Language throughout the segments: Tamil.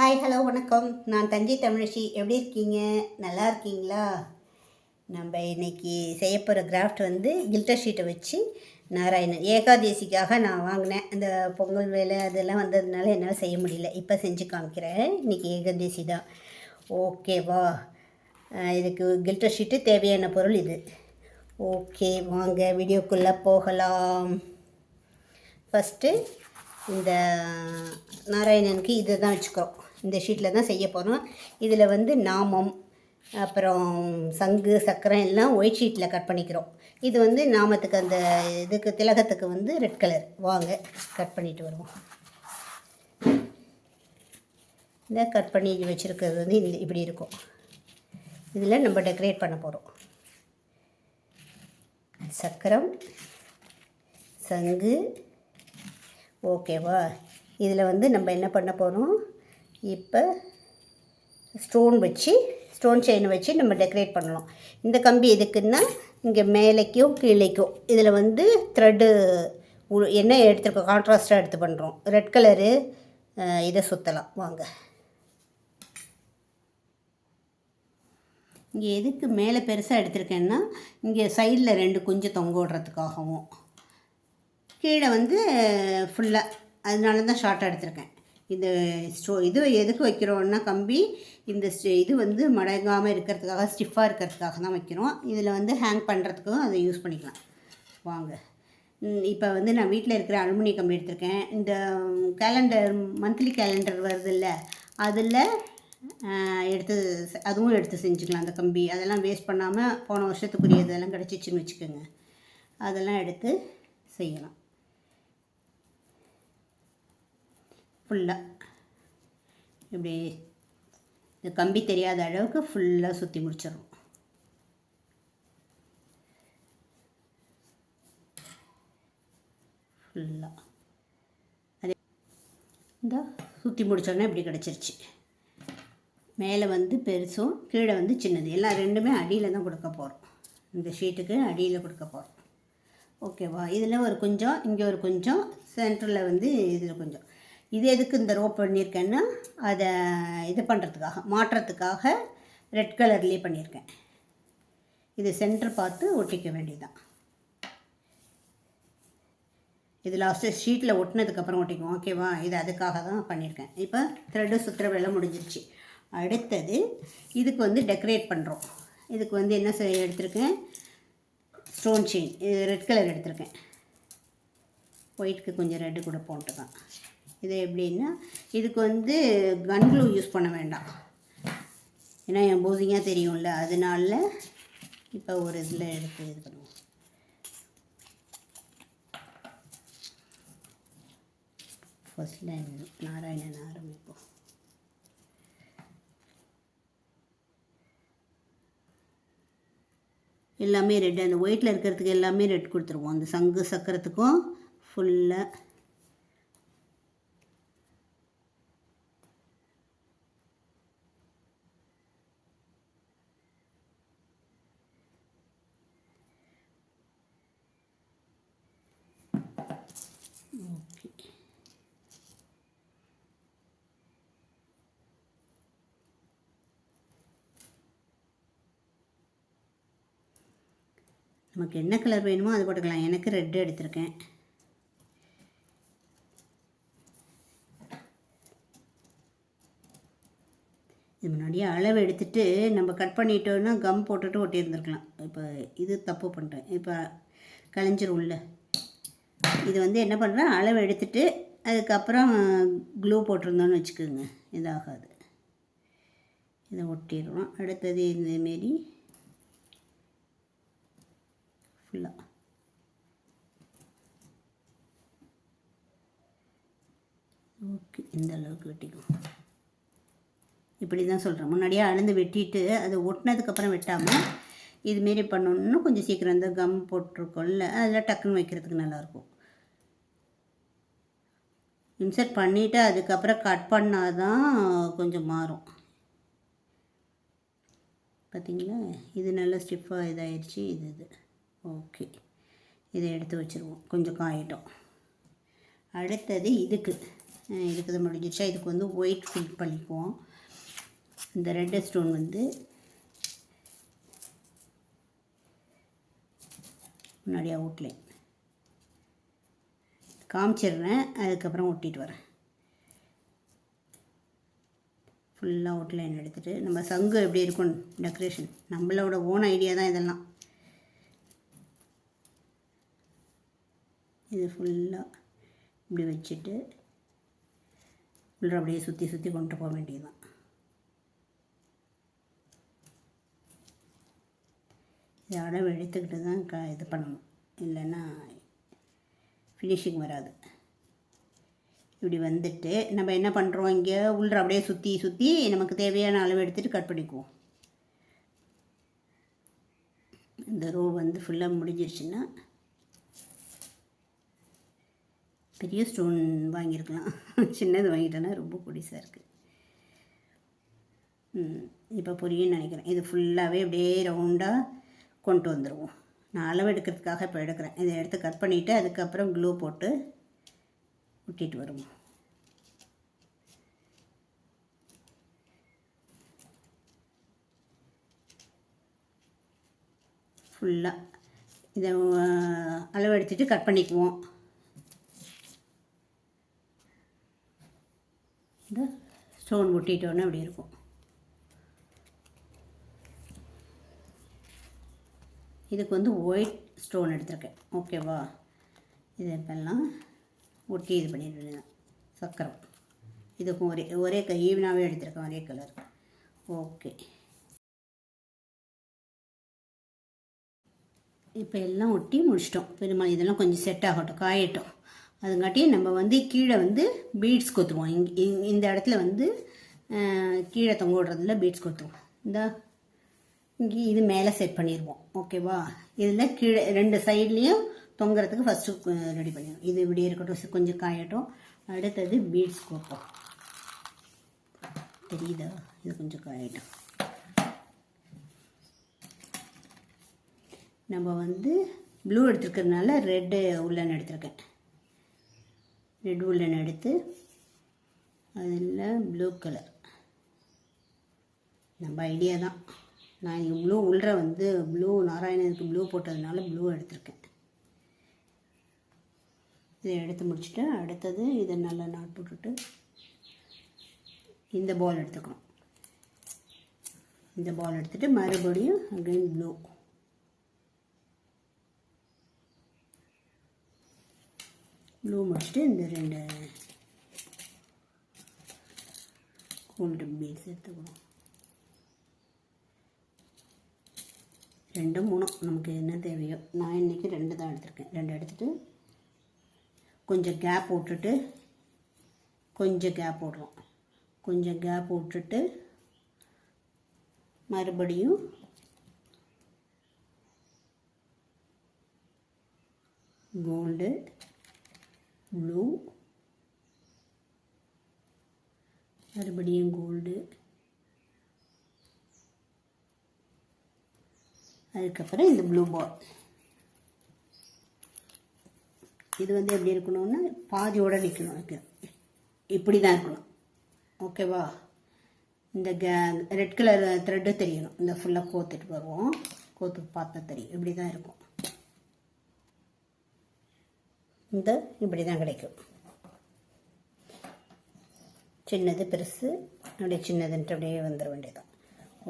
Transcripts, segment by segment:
ஹாய் ஹலோ வணக்கம். நான் தஞ்சை தமிழச்சி. எப்படி இருக்கீங்க? நல்லா இருக்கீங்களா? நம்ம இன்றைக்கி செய்ய போகிற கிராஃப்ட் வந்து கில்டர் ஷீட்டை வச்சு நாராயணன். ஏகாதேசிக்காக நான் வாங்கினேன். அந்த பொங்கல் வேலை அதெல்லாம் வந்ததுனால என்னால் செய்ய முடியல. இப்போ செஞ்சு காமிக்கிறேன். இன்றைக்கி ஏகாதேசி தான். ஓகேவா இதுக்கு கில்டர் ஷீட்டு தேவையான பொருள் இது. ஓகே வாங்க. வீடியோக்குள்ளே போகலாம். ஃபஸ்ட்டு இந்த நாராயணனுக்கு இதை தான் வச்சுக்கிறோம். இந்த ஷீட்டில் தான் செய்ய போகிறோம். இதில் வந்து நாமம் அப்புறம் சங்கு சக்கரம் எல்லாம் ஒயிட் ஷீட்டில் கட் பண்ணிக்கிறோம். இது வந்து நாமத்துக்கு அந்த இதுக்கு திலகத்துக்கு வந்து ரெட் கலர் வாங்க கட் பண்ணிட்டு வருவோம். இந்த கட் பண்ணி வச்சுருக்கிறது வந்து இந்த இப்படி இருக்கும். இதில் நம்ம டெக்கரேட் பண்ண போகிறோம். சக்கரம் சங்கு ஓகேவா இதில் வந்து நம்ம என்ன பண்ண போகிறோம்? இப்போ ஸ்டோன் வச்சு ஸ்டோன் செயின் வச்சு நம்ம டெக்கரேட் பண்ணலாம் இந்த கம்பி எதுக்குன்னா இங்கே மேலேக்கும் கீழேக்கும். இதில் வந்து த்ரெட்டு என்ன எடுத்துருக்கோம் கான்ட்ராஸ்ட்டாக எடுத்து பண்ணுறோம் ரெட் கலரு இதை சுற்றலாம் வாங்க. இங்கே எதுக்கு மேலே பெருசாக எடுத்திருக்கேன்னா இங்கே சைடில் ரெண்டு குஞ்சு தொங்க விடுறதுக்காகவும். கீழே வந்து ஃபுல்லாக அதனால தான் ஷார்ட்டாக எடுத்திருக்கேன். இந்த ஸ்டோ இது எதுக்கு வைக்கிறோன்னா கம்பி இந்த இது வந்து மடங்காமல் இருக்கிறதுக்காக ஸ்டிஃபாக இருக்கிறதுக்காக தான் வைக்கிறோம். இதில் வந்து ஹேங் பண்ணுறதுக்கும் அதை யூஸ் பண்ணிக்கலாம். வாங்க. இப்போ வந்து நான் வீட்டில் இருக்கிற அலுமினிய கம்பி எடுத்திருக்கேன். இந்த கேலண்டர் மந்த்லி கேலண்டர் வருது இல்லை அதில் எடுத்து செ- அதுவும் எடுத்து செஞ்சுக்கலாம் அந்த கம்பி. அதெல்லாம் வேஸ்ட் பண்ணாமல் போன வருஷத்துக்குரியதெல்லாம் கிடச்சிச்சின்னு வச்சுக்கோங்க. அதெல்லாம் எடுத்து செய்யலாம். ஃபுல்லாக இப்படி இந்த கம்பி தெரியாத அளவுக்கு ஃபுல்லாக சுற்றி முடிச்சிடும் ஃபுல்லாக அதே இந்த சுற்றி முடித்தோடனே இப்படி கிடச்சிருச்சு. மேலே வந்து பெருசும் கீழே வந்து சின்னது. எல்லாம் ரெண்டுமே அடியில் தான் கொடுக்க போகிறோம் இந்த ஷீட்டுக்கு அடியில் கொடுக்க போகிறோம் ஓகேவா? இதில் ஒரு கொஞ்சம் இங்கே ஒரு கொஞ்சம் சென்டரில் வந்து இதில் கொஞ்சம். இது எதுக்கு இந்த ரோப் பண்ணியிருக்கேன்னா அதை இது பண்ணுறதுக்காக மாற்றுறதுக்காக ரெட் கலர்லேயே பண்ணியிருக்கேன். இது சென்டர் பார்த்து ஒட்டிக்க வேண்டியதுதான். இது லாஸ்ட்டு ஷீட்டில் ஒட்டினதுக்கப்புறம் ஒட்டிக்குவோம். ஓகேவா இது அதுக்காக தான் பண்ணியிருக்கேன். இப்போ த்ரெட்டு சுற்றுற வேலை முடிஞ்சிருச்சு. அடுத்தது இதுக்கு வந்து டெக்கரேட் பண்ணுறோம் இதுக்கு வந்து என்ன செய்ய எடுத்திருக்கேன்? ஸ்டோன் செயின் இது ரெட் கலர் எடுத்திருக்கேன். ஒயிட்க்கு கொஞ்சம் ரெட்டு கூட போட்டு தான் இது எப்படின்னா இதுக்கு வந்து கன் க்ளூ யூஸ் பண்ண வேண்டாம். ஏன்னா என் போசிங்காக தெரியும்ல அதனால இப்போ ஒரு இதில் எடுத்து இது பண்ணுவோம். ஃபஸ்ட்டில் நாராயணன் ஆரம்பிப்போம். எல்லாமே ரெட் அந்த ஒயிட்டில் இருக்கிறதுக்கு எல்லாமே ரெட் கொடுத்துருவோம். அந்த சங்கு சக்கரத்துக்கும் ஃபுல்லாக ஓகே நமக்கு என்ன கலர் வேணுமோ அது போட்டுக்கலாம். எனக்கு ரெட்டு எடுத்திருக்கேன். இது முன்னாடியே அளவு எடுத்துட்டு நம்ம கட் பண்ணிட்டோன்னா கம் போட்டுட்டு ஒட்டியிருந்துருக்கலாம். இப்போ இது தப்பு பண்ணிட்டேன். இப்போ கலைஞ்சிரும்ல. இது வந்து என்ன பண்ணுறேன் அளவு எடுத்துட்டு அதுக்கப்புறம் க்ளூ போட்டிருந்தோன்னு வச்சுக்கோங்க இதாகாது. இதை ஒட்டிடுறோம் அடுத்தது இதேமாரி ஃபுல்லாக ஓகே இந்த அளவுக்கு வெட்டிக்கும் இப்படி தான் சொல்கிறேன் முன்னாடியே அளந்து வெட்டிட்டு அது ஒட்டினதுக்கப்புறம் வெட்டாமல் இதுமாரி பண்ணணுன்னா கொஞ்சம் சீக்கிரம் இந்த கம் போட்டிருக்கோம்ல அதில் டக்குன்னு வைக்கிறதுக்கு நல்லாயிருக்கும். இன்சர்ட் பண்ணிவிட்டு அதுக்கப்புறம் கட் பண்ணால் தான் கொஞ்சம் மாறும். பார்த்திங்களா இது நல்லா ஸ்டிஃபாக இதாகிடுச்சு இது இது. ஓகே. இதை எடுத்து வச்சுருவோம். கொஞ்சம் காயிட்டோம். அடுத்தது இதுக்கு. இதுக்கு இது முடிஞ்சிடுச்சா இதுக்கு வந்து ஒயிட் ஃபில் பண்ணிக்குவோம். இந்த ரெட் ஸ்டோன் வந்து முன்னாடி அவுட்லைன் காமிச்சிடுறேன். அதுக்கப்புறம் ஒட்டிட்டு வரேன். ஃபுல்லாக அவுட்லைன் எடுத்துகிட்டு நம்ம சங்கு எப்படி இருக்கும் டெக்கரேஷன் நம்மளோட ஓன் ஐடியா தான் இதெல்லாம். இது ஃபுல்லாக இப்படி வச்சுட்டு ஃபுல்லாக அப்படியே சுற்றி சுற்றி கொண்டு போக வேண்டியதுதான். இதை அளவு எடுத்துக்கிட்டு தான் க இது பண்ணணும். இல்லைன்னா ஃபினிஷிங் வராது. இப்படி வந்துட்டு நம்ம என்ன பண்ணுறோம் இங்கே? உள்ள அப்படியே சுற்றி சுற்றி நமக்கு தேவையான அளவு எடுத்துகிட்டு கட் பண்ணிக்குவோம். இந்த ரோ வந்து ஃபுல்லாக முடிஞ்சிருச்சுன்னா பெரிய ஸ்டோன் வாங்கியிருக்கலாம். சின்னது வாங்கிட்டேன்னா ரொம்ப பொடிசாக இருக்குது இப்போ புரியும்னு நினைக்கிறேன். இது ஃபுல்லாகவே அப்படியே ரவுண்டாக கொண்டு வந்துடுவோம் நான் அளவு எடுக்கிறதுக்காக இப்போ எடுக்கிறேன். இதை எடுத்து கட் பண்ணிவிட்டு அதுக்கப்புறம் க்ளூ போட்டு ஒட்டிட்டு வருவோம். ஃபுல்லாக இதை அளவு எடுத்துட்டு கட் பண்ணிக்குவோம். இந்த ஸ்டோன் ஒட்டிட்டோன்னே அப்படி இருக்கும். இதுக்கு வந்து ஒயிட் ஸ்டோன் எடுத்திருக்கேன். ஓகேவா இது இப்பெல்லாம் ஒட்டி இது பண்ணிட்டு சக்கரம். இதுக்கும் ஒரே ஒரே க ஈவனாகவே எடுத்திருக்கேன். ஒரே கலர் ஓகே இப்போ எல்லாம் ஒட்டி முடிச்சிட்டோம். பெருமாள் இதெல்லாம் கொஞ்சம் செட் ஆகட்டும். காயட்டும். அதுங்காட்டி நம்ம வந்து கீழே வந்து பீட்ஸ் கொத்துருவோம் இங் இந்த இடத்துல வந்து கீழே தொங்க விடுறதுல பீட்ஸ் கொத்துருவோம் இந்த. இங்கே இது மேலே செட் பண்ணிடுவோம் ஓகேவா இதில் கீழே ரெண்டு சைட்லேயும் தொங்குறதுக்கு ஃபஸ்ட்டு ரெடி பண்ணிடுவோம் இது இப்படி இருக்கட்டும். கொஞ்சம் காயட்டும். அடுத்தது பீட்ஸ் கோப்போம் தெரியுதா? இது கொஞ்சம் காயட்டும். நம்ம வந்து ப்ளூ எடுத்துருக்கிறதுனால ரெட்டு உள்ளன் எடுத்திருக்கேன். ரெட் உள்ளன் எடுத்து அதில் ப்ளூ கலர் நம்ம ஐடியா தான். நான் இங்கே ப்ளூ உள்ள வந்து ப்ளூ நாராயணனுக்கு ப்ளூ போட்டதுனால ப்ளூ எடுத்திருக்கேன். இதை எடுத்து முடிச்சுட்டு அடுத்தது இதை நல்லா நாட் போட்டுட்டு இந்த பால் எடுத்துக்கணும். இந்த பால் எடுத்துட்டு மறுபடியும் அகெயின் ப்ளூ ப்ளூ முடிச்சுட்டு இந்த ரெண்டு கோல்டு பீட்ஸ் எடுத்துக்கணும் ரெண்டும் மூணும் நமக்கு என்ன தேவையோ. நான் இன்றைக்கி ரெண்டு தான் எடுத்திருக்கேன். ரெண்டு எடுத்துட்டு கொஞ்சம் கேப் விட்டுட்டு கொஞ்சம் கேப் விட்றோம் கொஞ்சம் கேப் விட்டுட்டு மறுபடியும் கோல்டு ப்ளூ மறுபடியும் கோல்டு அதுக்கப்புறம் இந்த ப்ளூ பால் இது வந்து எப்படி இருக்கணும்னா பாதியோடு நிற்கணும் எனக்கு இப்படி தான் இருக்கணும் ஓகேவா இந்த கே ரெட் கலர் த்ரெட்டு தெரியணும். இந்த ஃபுல்லாக கோத்துட்டு வருவோம். கோத்து பார்த்தா தெரியும். இப்படி தான் இருக்கும். இந்த இப்படி தான் கிடைக்கும். சின்னது பெருசு அப்படியே சின்னதுன்ட்டு அப்படியே வந்துட வேண்டியதான்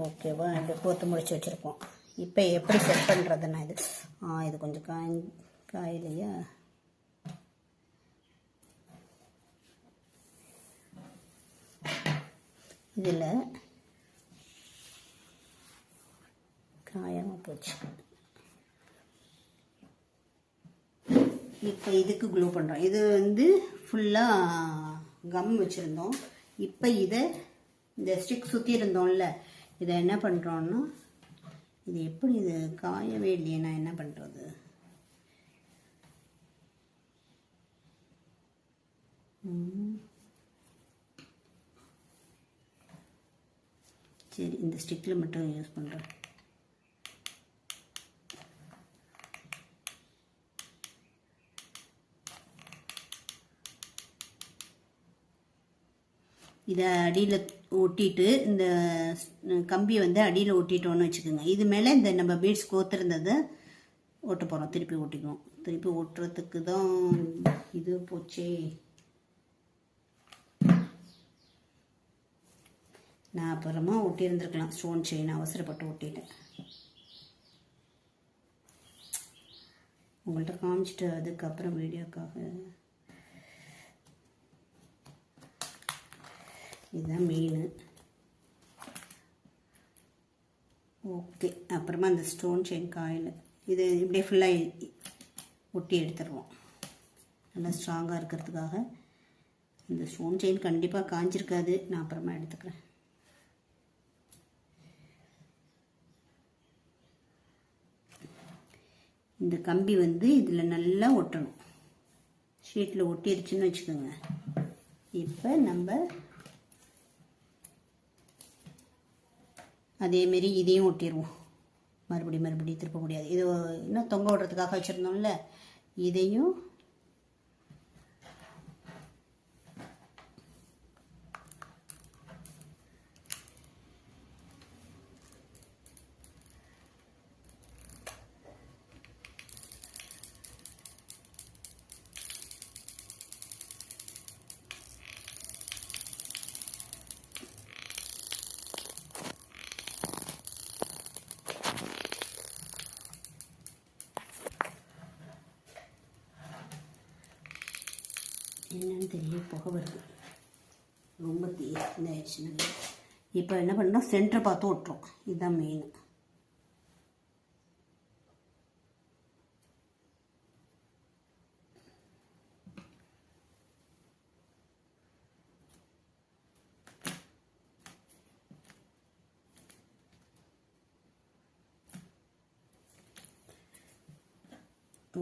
ஓகேவா அப்படியே கோத்து முடிச்சு வச்சுருப்போம். இப்போ எப்படி செட் பண்ணுறதுன்னா இது. ஆ இது கொஞ்சம் காய் காயிலையா? இதில் காயமாக போச்சு. இப்போ இதுக்கு க்ளூ பண்ணுறோம் இது வந்து ஃபுல்லாக கம் வச்சுருந்தோம். இப்போ இதை இந்த ஸ்டிக் சுற்றி இருந்தோம்ல இதை என்ன பண்ணுறோன்னா இது எப்படி இது காயவே இல்லையே நான் என்ன பண்ணுறது சரி இந்த ஸ்டிக்கில் மட்டும் யூஸ் பண்ணுறேன் இதை அடியில் ஒட்டிட்டு இந்த கம்பியை வந்து அடியில் ஒட்டிட்டோன்னு வச்சுக்கோங்க. இது மேலே இந்த நம்ம பீட்ஸ் கோத்துருந்ததை ஓட்ட போகிறோம் திருப்பி ஓட்டிக்குவோம். திருப்பி ஒட்டுறதுக்கு தான் இது போச்சே. நான் அப்புறமா ஒட்டியிருந்துருக்கலாம். ஸ்டோன் செயின் அவசரப்பட்டு ஒட்டிட்டேன் உங்கள்கிட்ட காமிச்சிட்டு அதுக்கப்புறம் வீடியோக்காக இதுதான் மீன் ஓகே அப்புறமா அந்த ஸ்டோன் செயின் காயில் இது இப்படியே ஃபுல்லாக ஒட்டி எடுத்துருவோம். நல்லா ஸ்ட்ராங்காக இருக்கிறதுக்காக. இந்த ஸ்டோன் செயின் கண்டிப்பாக காஞ்சிருக்காது. நான் அப்புறமா எடுத்துக்கிறேன். இந்த கம்பி வந்து இதில் நல்லா ஒட்டணும். ஷீட்டில் ஒட்டிருச்சுன்னு வச்சுக்கோங்க. இப்போ நம்ம அதேமாரி இதையும் ஒட்டிடுவோம் மறுபடியும் மறுபடியும் திருப்ப முடியாது. இது இன்னும் தொங்க விடுறதுக்காக வச்சுருந்தோம்ல? இதையும் என்னன்னு தெரியல புகை வருது. ரொம்ப தீ இப்போ என்ன பண்ணோம் சென்டர் பார்த்து விட்டுரும் இதுதான் மெயின்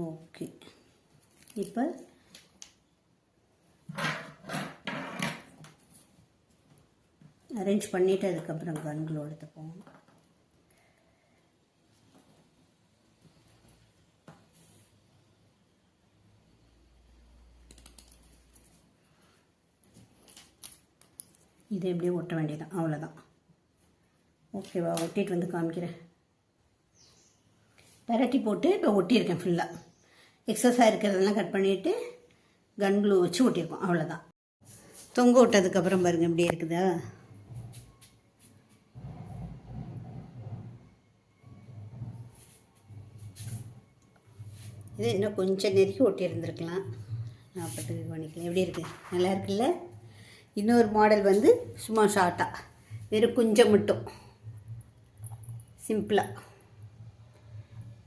ஓகே இப்போ அரேஞ்ச் பண்ணிவிட்டு அதுக்கப்புறம் கன்களோட போவோம் இதை எப்படியும் ஒட்ட வேண்டியதான் அவ்வளோதான் ஓகேவா ஒட்டிட்டு வந்து காமிக்கிறேன். பரட்டி போட்டு இப்போ ஒட்டியிருக்கேன் ஃபுல்லாக எக்ஸஸாக இருக்கிறதெல்லாம் கட் பண்ணிவிட்டு கன் க்ளூ வச்சு ஒட்டியிருக்கோம். அவ்வளோதான் தொங்க விட்டதுக்கப்புறம் பாருங்கள் இப்படி இருக்குதா? இது இன்னும் கொஞ்சம் நெருக்கி ஒட்டியிருந்துருக்கலாம் நான் பட்டு பண்ணிக்கலாம். எப்படி இருக்குது நல்லா இருக்குல்ல? இன்னொரு மாடல் வந்து சும்மா ஷார்ட்டாக வெறும் கொஞ்சம் மட்டும். சிம்பிளாக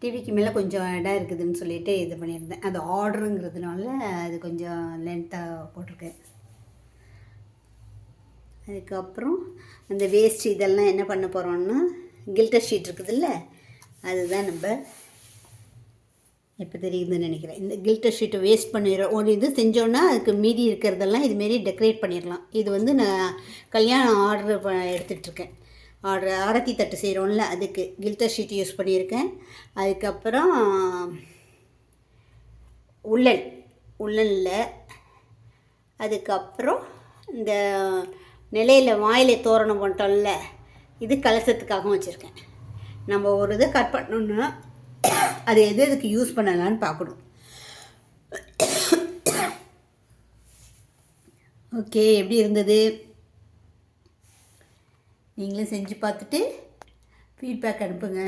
டிவிக்கு மேலே கொஞ்சம் இடம் இருக்குதுன்னு சொல்லிட்டு இது பண்ணியிருந்தேன். அது ஆர்டருங்கிறதுனால அது கொஞ்சம் லென்த்தாக போட்டிருக்கேன். அதுக்கப்புறம் அந்த வேஸ்ட் இதெல்லாம் என்ன பண்ண போகிறோம்னா கில்டர் ஷீட் இருக்குதுல்ல? அதுதான் நம்ம இப்போ தெரியுதுன்னு நினைக்கிறேன். இந்த கில்டர் ஷீட்டை வேஸ்ட் பண்ணிடுறோம் ஒரு இது செஞ்சோன்னா அதுக்கு மீதி இருக்கிறதெல்லாம் இதுமாரி டெக்கரேட் பண்ணிடலாம். இது வந்து நான் கல்யாணம் ஆர்டர் ப எடுத்துகிட்ருக்கேன் ஆர்டர் ஆரத்தி தட்டு செய்கிறோம்ல அதுக்கு கில்டர் ஷீட் யூஸ் பண்ணியிருக்கேன். அதுக்கப்புறம் உள்ளன் உள்ளனில் அதுக்கப்புறம் இந்த நிலையில் வாயில தோரணம் பண்ணிட்டோம்ல இது கலசத்துக்காகவும் வச்சுருக்கேன். நம்ம ஒரு இது கட் பண்ணணுன்னா அதை எது எதுக்கு யூஸ் பண்ணலான்னு பார்க்கணும். ஓகே எப்படி இருந்தது? நீங்களும் செஞ்சு பார்த்துட்டு ஃபீட்பேக் அனுப்புங்க.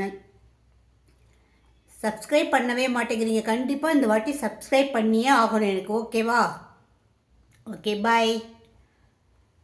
சப்ஸ்கிரைப் பண்ணவே மாட்டேங்கிறீங்க. கண்டிப்பாக இந்த வாட்டி சப்ஸ்கிரைப் பண்ணியே ஆகணும் எனக்கு. ஓகேவா ஓகே பாய்